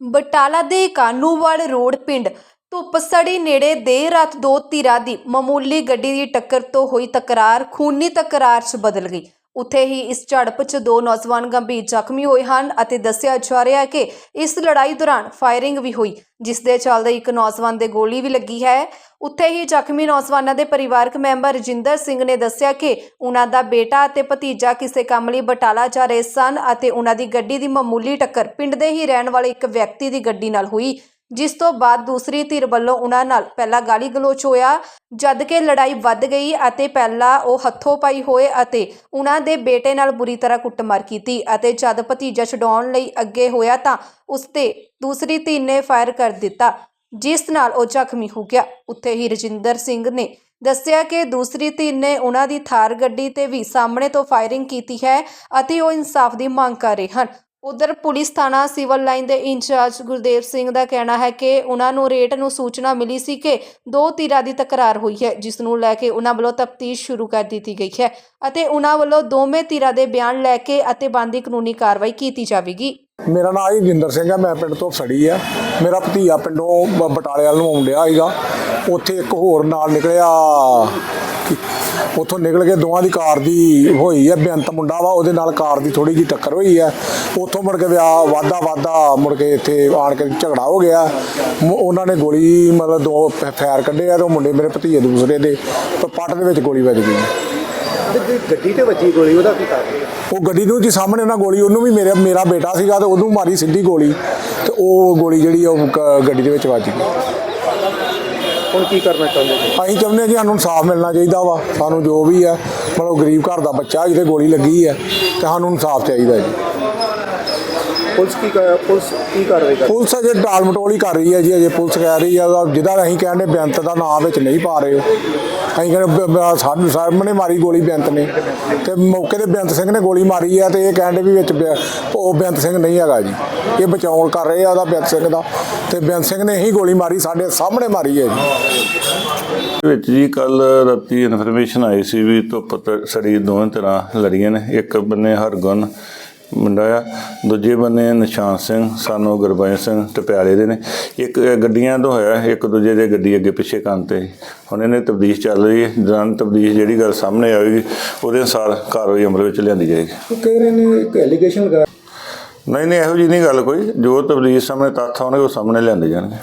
ਬਟਾਲਾ ਦੇ ਕਾਨੂੰਵਾਲ ਰੋਡ ਪਿੰਡ ਧੁੱਪਸੜੀ ਨੇੜੇ ਦੇਰ ਰਾਤ ਦੋ ਧਿਰਾਂ ਦੀ ਮਾਮੂਲੀ ਗੱਡੀ ਦੀ ਟੱਕਰ ਤੋਂ ਹੋਈ ਤਕਰਾਰ, ਖੂਨੀ ਤਕਰਾਰ 'ਚ ਬਦਲ ਗਈ। ਉੱਥੇ ਹੀ ਇਸ ਝੜਪ 'ਚ ਦੋ ਨੌਜਵਾਨ ਗੰਭੀਰ ਜ਼ਖਮੀ ਹੋਏ ਹਨ ਅਤੇ ਦੱਸਿਆ ਜਾ ਰਿਹਾ ਹੈ ਕਿ ਇਸ ਲੜਾਈ ਦੌਰਾਨ ਫਾਇਰਿੰਗ ਵੀ ਹੋਈ, ਜਿਸ ਦੇ ਚੱਲਦੇ ਇੱਕ ਨੌਜਵਾਨ ਦੇ ਗੋਲੀ ਵੀ ਲੱਗੀ ਹੈ। ਉੱਥੇ ਹੀ ਜ਼ਖਮੀ ਨੌਜਵਾਨਾਂ ਦੇ ਪਰਿਵਾਰਕ ਮੈਂਬਰ ਰਜਿੰਦਰ ਸਿੰਘ ਨੇ ਦੱਸਿਆ ਕਿ ਉਹਨਾਂ ਦਾ ਬੇਟਾ ਅਤੇ ਭਤੀਜਾ ਕਿਸੇ ਕੰਮ ਲਈ ਬਟਾਲਾ ਜਾ ਰਹੇ ਸਨ ਅਤੇ ਉਹਨਾਂ ਦੀ ਗੱਡੀ ਦੀ ਮਾਮੂਲੀ ਟੱਕਰ ਪਿੰਡ ਦੇ ਹੀ ਰਹਿਣ ਵਾਲੇ ਇੱਕ ਵਿਅਕਤੀ ਦੀ ਗੱਡੀ ਨਾਲ ਹੋਈ। ਜਿਸ ਤੋਂ ਬਾਅਦ ਦੂਸਰੀ ਧਿਰ ਵੱਲੋਂ ਉਹਨਾਂ ਨਾਲ ਪਹਿਲਾਂ ਗਾਲੀ ਗਲੋਚ ਹੋਇਆ, ਜਦ ਕਿ ਲੜਾਈ ਵੱਧ ਗਈ ਅਤੇ ਪਹਿਲਾਂ ਉਹ ਹੱਥੋਂ ਪਾਈ ਹੋਏ ਅਤੇ ਉਹਨਾਂ ਦੇ ਬੇਟੇ ਨਾਲ ਬੁਰੀ ਤਰ੍ਹਾਂ ਕੁੱਟਮਾਰ ਕੀਤੀ ਅਤੇ ਜਦ ਭਤੀਜਾ ਛਡਾਉਣ ਲਈ ਅੱਗੇ ਹੋਇਆ ਤਾਂ ਉਸ ਤੇ ਦੂਸਰੀ ਧਿਰ ਨੇ ਫਾਇਰ ਕਰ ਦਿੱਤਾ, ਜਿਸ ਨਾਲ ਉਹ ਜ਼ਖਮੀ ਹੋ ਗਿਆ। ਉੱਥੇ ਹੀ ਰਜਿੰਦਰ ਸਿੰਘ ਨੇ ਦੱਸਿਆ ਕਿ ਦੂਸਰੀ ਧਿਰ ਨੇ ਉਹਨਾਂ ਦੀ ਥਾਰ ਗੱਡੀ ਤੇ ਵੀ ਸਾਹਮਣੇ ਤੋਂ ਫਾਇਰਿੰਗ ਕੀਤੀ ਹੈ ਅਤੇ ਉਹ ਇਨਸਾਫ ਦੀ ਮੰਗ ਕਰ ਰਹੇ ਹਨ। ਉਧਰ ਪੁਲਿਸ ਥਾਣਾ ਸਿਵਲ ਲਾਈਨ ਦੇ ਇੰਚਾਰਜ ਗੁਰਦੇਵ ਸਿੰਘ ਦਾ ਕਹਿਣਾ ਹੈ ਕਿ ਉਹਨਾਂ ਨੂੰ ਰੇਟ ਨੂੰ ਸੂਚਨਾ ਮਿਲੀ ਸੀ ਕਿ ਦੋ ਧਿਰਾਂ ਦੀ ਤਕਰਾਰ ਹੋਈ ਹੈ, ਜਿਸ ਨੂੰ ਲੈ ਕੇ ਉਹਨਾਂ ਵੱਲੋਂ ਤਫਤੀਸ਼ ਸ਼ੁਰੂ ਕਰ ਦਿੱਤੀ ਗਈ ਹੈ ਅਤੇ ਉਹਨਾਂ ਵੱਲੋਂ ਦੋਵੇਂ ਧਿਰਾਂ ਦੇ ਬਿਆਨ ਲੈ ਕੇ ਅਤੇ ਬੰਦੀ ਕਾਨੂੰਨੀ ਕਾਰਵਾਈ ਕੀਤੀ ਜਾਵੇਗੀ। ਮੇਰਾ ਨਾਮ ਜੀ ਜਿੰਦਰ ਸਿੰਘ ਹੈ, ਮੈਂ ਪਿੰਡ ਤੋਂ ਸੜੀ ਆ ਮੇਰਾ ਭਤੀਆ ਪਿੰਡੋਂ ਬਟਾਲੇ ਵੱਲ ਨੂੰ ਆਉਂਦਿਆ ਸੀਗਾ। ਉੱਥੇ ਇੱਕ ਹੋਰ ਨਾਲ ਨਿਕਲਿਆ ਉੱਥੋਂ ਨਿਕਲ ਕੇ ਦੋਵਾਂ ਦੀ ਕਾਰ ਦੀ ਹੋਈ ਹੈ ਬੇਅੰਤ ਮੁੰਡਾ ਵਾ ਉਹਦੇ ਨਾਲ ਕਾਰ ਦੀ ਥੋੜੀ ਜਿਹੀ ਟੱਕਰ ਹੋਈ ਹੈ। ਉੱਥੋਂ ਮੁੜ ਕੇ ਵਿਆਹ ਵਾਦਾ ਵਾਦਾ ਮੁੜ ਕੇ ਇੱਥੇ ਆਣ ਕੇ ਝਗੜਾ ਹੋ ਗਿਆ। ਉਹਨਾਂ ਨੇ ਗੋਲੀ ਮਤਲਬ ਦੋ ਫ- ਫਾਇਰ ਕੱਢੇ ਆ ਤੇ ਉਹ ਮੁੰਡੇ ਮੇਰੇ ਭਤੀਜੇ ਦੂਸਰੇ ਦੇ ਪੱਟ ਦੇ ਵਿੱਚ ਗੋਲੀ ਵੱਜ ਗਈ। ਗੱਡੀ ਤੇ ਵੱਜੀ ਗੋਲੀ ਉਹਦਾ ਕੀ ਕਾਰਨ? ਉਹ ਗੱਡੀ ਨੂੰ ਜੀ ਸਾਹਮਣੇ ਉਹਨਾਂ ਗੋਲੀ ਉਹਨੂੰ ਵੀ ਮੇਰੇ ਮੇਰਾ ਬੇਟਾ ਸੀਗਾ ਤੇ ਉਹਨੂੰ ਮਾਰੀ ਸਿੱਧੀ ਗੋਲੀ ਤੇ ਉਹ ਗੋਲੀ ਜਿਹੜੀ ਉਹ ਗੱਡੀ ਦੇ ਵਿੱਚ ਵੱਜ ਗਈ। ਹੁਣ ਕੀ ਕਰਨਾ ਚਾਹੁੰਦੇ ਜੀ ਅਸੀਂ ਚਾਹੁੰਦੇ ਹਾਂ ਜੀ ਸਾਨੂੰ ਇਨਸਾਫ ਮਿਲਣਾ ਚਾਹੀਦਾ ਵਾ, ਸਾਨੂੰ ਜੋ ਵੀ ਆ ਮਤਲਬ ਗਰੀਬ ਘਰ ਦਾ ਬੱਚਾ ਜਿਹਦੇ ਗੋਲੀ ਲੱਗੀ ਹੈ, ਤੇ ਸਾਨੂੰ ਇਨਸਾਫ ਚਾਹੀਦਾ ਜੀ। ਪੁਲਿਸ ਕੀ ਕਰ ਪੁਲਿਸ ਕੀ ਕਾਰਵਾਈ ਕਰ ਪੁਲਿਸ ਅਜੇ ਟਾਲ ਮਟੋਲ ਹੀ ਕਰ ਰਹੀ ਹੈ ਜੀ ਅਜੇ ਪੁਲਿਸ ਕਹਿ ਰਹੀ ਆ ਜਿਹਦਾ ਅਸੀਂ ਕਹਿੰਦੇ ਬੇਅੰਤ ਦਾ ਨਾਮ ਵਿੱਚ ਨਹੀਂ ਪਾ ਰਹੇ। ਅਸੀਂ ਕਹਿੰਦੇ ਬ- ਸਾਹਮਣੇ ਮਾਰੀ ਗੋਲੀ ਬੇਅੰਤ ਨੇ। ਤੇ ਮੌਕੇ ਤੇ ਬੇਅੰਤ ਸਿੰਘ ਨੇ ਗੋਲੀ ਮਾਰੀ ਆ ਤੇ ਇਹ ਕਹਿੰਦੇ ਵੀ ਵਿੱਚ ਬੇ- ਉਹ ਬੇਅੰਤ ਸਿੰਘ ਨਹੀਂ ਹੈਗਾ ਜੀ। ਇਹ ਬਚਾਉਣ ਕਰ ਰਹੇ ਆ ਉਹਦਾ ਬੇਅੰਤ ਸਿੰਘ ਦਾ। ਤੇ ਬੇਅੰਤ ਸਿੰਘ ਨੇ ਹੀ ਗੋਲੀ ਮਾਰੀ ਸਾਡੇ ਸਾਹਮਣੇ ਮਾਰੀ ਹੈ ਜੀ। ਵਿੱਚ ਜੀ ਕੱਲ ਰਾਤੀ ਇਨਫੋਰਮੇਸ਼ਨ ਆਈ ਸੀ ਵੀ ਧੁੱਪ ਤੇ ਸੜੀ ਦੋਵੇਂ ਤਰ੍ਹਾਂ ਲੜੀਆਂ ਨੇ। ਇੱਕ ਬੰਨੇ ਹਰਗੁਣ ਮੁੰਡਾ ਆ। ਦੂਜੇ ਬੰਨੇ ਨਿਸ਼ਾਨ ਸਿੰਘ ਸਾਨੂੰ ਗੁਰਬਾਜ ਸਿੰਘ ਟਪਿਆਲੇ ਦੇ ਨੇ। ਇੱਕ ਗੱਡੀਆਂ ਤੋਂ ਹੋਇਆ ਇੱਕ ਦੂਜੇ ਦੇ ਗੱਡੀ ਅੱਗੇ ਪਿੱਛੇ ਕੰਨ ਤੇ। ਹੁਣ ਇਹਨੇ ਤਬਦੀਸ਼ ਚੱਲ ਰਹੀ ਹੈ। ਦੌਰਾਨ ਤਬਦੀਸ਼ ਜਿਹੜੀ ਗੱਲ ਸਾਹਮਣੇ ਆਵੇਗੀ ਉਹਦੇ ਅਨੁਸਾਰ ਕਾਰਵਾਈ ਅਮਲ ਵਿੱਚ ਲਿਆਂਦੀ ਜਾਏਗੀ। ਉਹ ਕਹਿ ਰਹੇ ਨੇ ਇੱਕ ਐਲੀਗੇਸ਼ਨ ਲਗਾ ਨਹੀਂ ਨਹੀਂ ਇਹੋ ਜਿਹੀ ਨਹੀਂ ਗੱਲ ਕੋਈ। ਜੋ ਤਬਦੀਸ਼ ਸਾਹਮਣੇ ਤੱਥ ਆਉਣਗੇ ਉਹ ਸਾਹਮਣੇ ਲਿਆਂਦੇ ਜਾਣਗੇ।